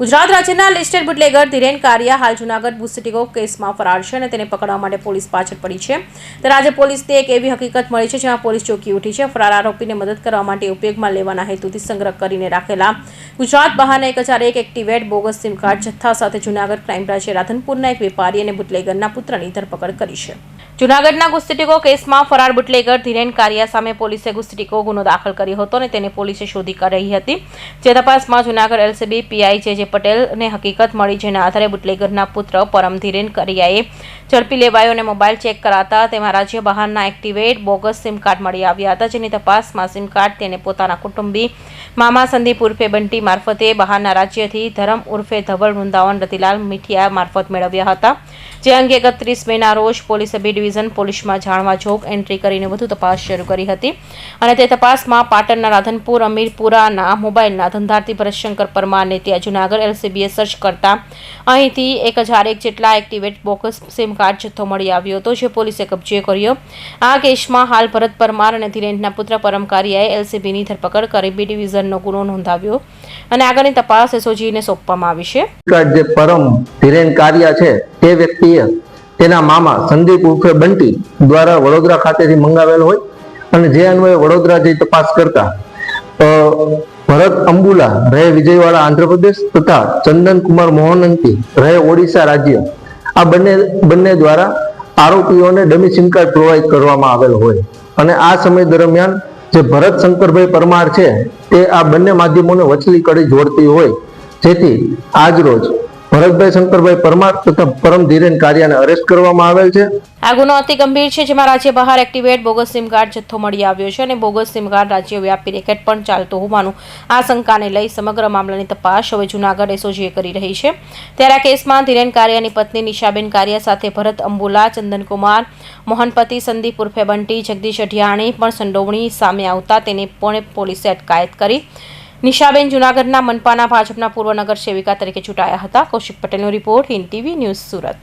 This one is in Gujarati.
ગુજરાત રાજ્યના લિસ્ટેડ બુટલેગર ધીરેન કારિયા હાલ જૂનાગઢ બુસ્ટિકો કેસમાં ફરાર છે અને તેને પકડવા માટે પોલીસ પાછળ પડી છે. ત્યારે આજે પોલીસને એક એવી હકીકત મળી છે જેમાં પોલીસ ચોકી ઉઠી છે. ફરાર આરોપીને મદદ કરવા માટે ઉપયોગમાં લેવાના હેતુથી સંગ્રહ કરીને રાખેલા ગુજરાત બહારના એક હજાર એક એક્ટિવેટ બોગસ સિમ કાર્ડ જથ્થા સાથે જૂનાગઢ ક્રાઇમ બ્રાંચે રાધનપુરના એક વેપારી અને બુટલેગરના પુત્રની ધરપકડ કરી છે. જૂનાગઢના ગુસ્તીટીકો કેસમાં ફરાર બુટલેગર ધીરેન કારિયા સામે પોલીસે ગુસ્તીટીકો ગુનો દાખલ કર્યો હતો અને તેને પોલીસે શોધી કાઢી હતી. જે તપાસમાં જૂનાગઢ એલસીબી પીઆઈ જે જે પટેલને હકીકત મળી જેના આધારે બુટલેગરના પુત્ર પરમ ધીરેન કારિયાએ ઝડપી લેવાયો અને મોબાઈલ ચેક કરાતા તેમાં રાજ્ય બહારના એક્ટિવેટ બોગસ સિમ કાર્ડ મળી આવ્યા હતા. જેની તપાસમાં સિમ કાર્ડ તેને પોતાના કુટુંબી મામા સંદીપ ઉર્ફે બંટી મારફતે બહારના રાજ્યથી ધરમ ઉર્ફે ધવલ, વૃંદાવન, રતિલાલ, મીઠિયા મારફત મેળવ્યા હતા. જે અંગે એકત્રીસ મેના રોજ પોલીસે બી ડિવિઝન પોલીસમાં જાણવા જોગ એન્ટ્રી કરીને વધુ તપાસ શરૂ કરી હતી. અને તે તપાસમાં પાટણના રાધનપુર, અમીરપુરાના મોબાઈલના ધંધાર્થી ભરતશંકર પરમારને ત્યાં જૂનાગઢ એલસીબીએ સર્ચ કરતા અહીંથી એક હજાર એક જેટલા એક્ટિવેટ બોકસ સિમ કાર્ડ જથ્થો મળી આવ્યો હતો, જે પોલીસે કબજે કર્યો. આ કેસમાં હાલ ભરત પરમાર અને ધીરેનના પુત્ર પરમ કારિયાએ એલસીબીની ધરપકડ કરી. બી ડિવિઝનનો ગુનો નોંધાવ્યો અને આગળની તપાસ એસઓજીને સોંપવામાં આવી છે. જે પરમ ધીરેન છે, તે વ્યક્તિએ તેના મામા સંદીપ ઉર્ફે બંટી દ્વારા વડોદરા ખાતેથી મંગાવેલ હોય અને જે અન્વયે વડોદરા જઈ તપાસ કરતા ભરત અંબુલા રહે વિજયવાડા, આંધ્રપ્રદેશ તથા ચંદન કુમાર મોહનંતી રહે ઓડિશા રાજ્ય. આ બંને બંને દ્વારા આરોપીઓને ડમી સિમ કાર્ડ પ્રોવાઈડ કરવામાં આવેલ હોય. અને આ સમય દરમિયાન જે ભરત શંકરભાઈ પરમાર છે, તે આ બંને માધ્યમોને વચલી કડી જોડતી હોય. જેથી આજ રોજ ભરતભાઈ, શંકરભાઈ પરમાર તથા પરમ ધીરેન કારિયાને અરેસ્ટ કરવામાં આવેલ છે. આ ગુનો અતિ ગંભીર છે, જેમાં રાજ્ય બહાર એક્ટિવેટ બોગસ સિમ કાર્ડ જથ્થો મળી આવ્યો છે અને બોગસ સિમ કાર્ડ રાજ્ય રેકેટ પણ ચાલતો હોવાનું આશંકાને લઈ સમગ્ર મામલાની તપાસ હવે જૂનાગઢ એસઓજીએ કરી રહી છે. ત્યારે આ કેસમાં ધીરેન કારિયાની પત્ની નિશાબેન કારિયા સાથે ભરત અંબુલા, ચંદનકુમાર, મોહનપતિ, સંદીપ ઉર્ફે બંટી, જગદીશ અઢિયાણી પણ સંડોવણી સામે આવતા તેને પણ પોલીસે અટકાયત કરી. નિશાબેન જૂનાગઢના મનપાના ભાજપના પૂર્વ નગર સેવિકા તરીકે ચૂંટાયા હતા. કૌશિક પટેલનો report Hind TV news Surat.